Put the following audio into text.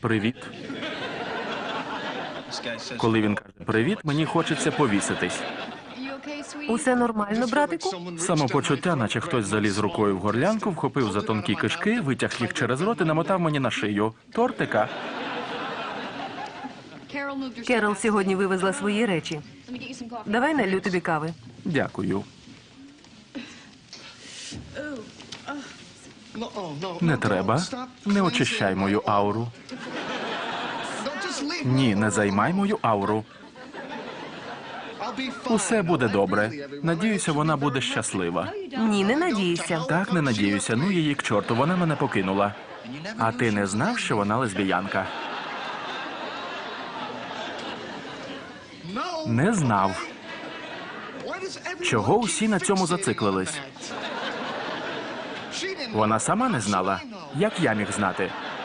Привіт. Коли він каже привіт, мені хочеться повіситись. Усе нормально, братику? Самопочуття, наче хтось заліз рукою в горлянку, вхопив за тонкі кишки, витяг їх через рот і намотав мені на шию. Тортика. Керол сьогодні вивезла свої речі. Давай налью тобі кави. Дякую. Не треба. Не очищай мою ауру. Ні, не займай мою ауру. Усе буде добре. Надіюся, вона буде щаслива. Ні, не надійся. Так, не надіюся. Ну її к чорту, вона мене покинула. А ти не знав, що вона лесбіянка? Не знав. Чого усі на цьому зациклились? Вона сама не знала. Як я міг знати?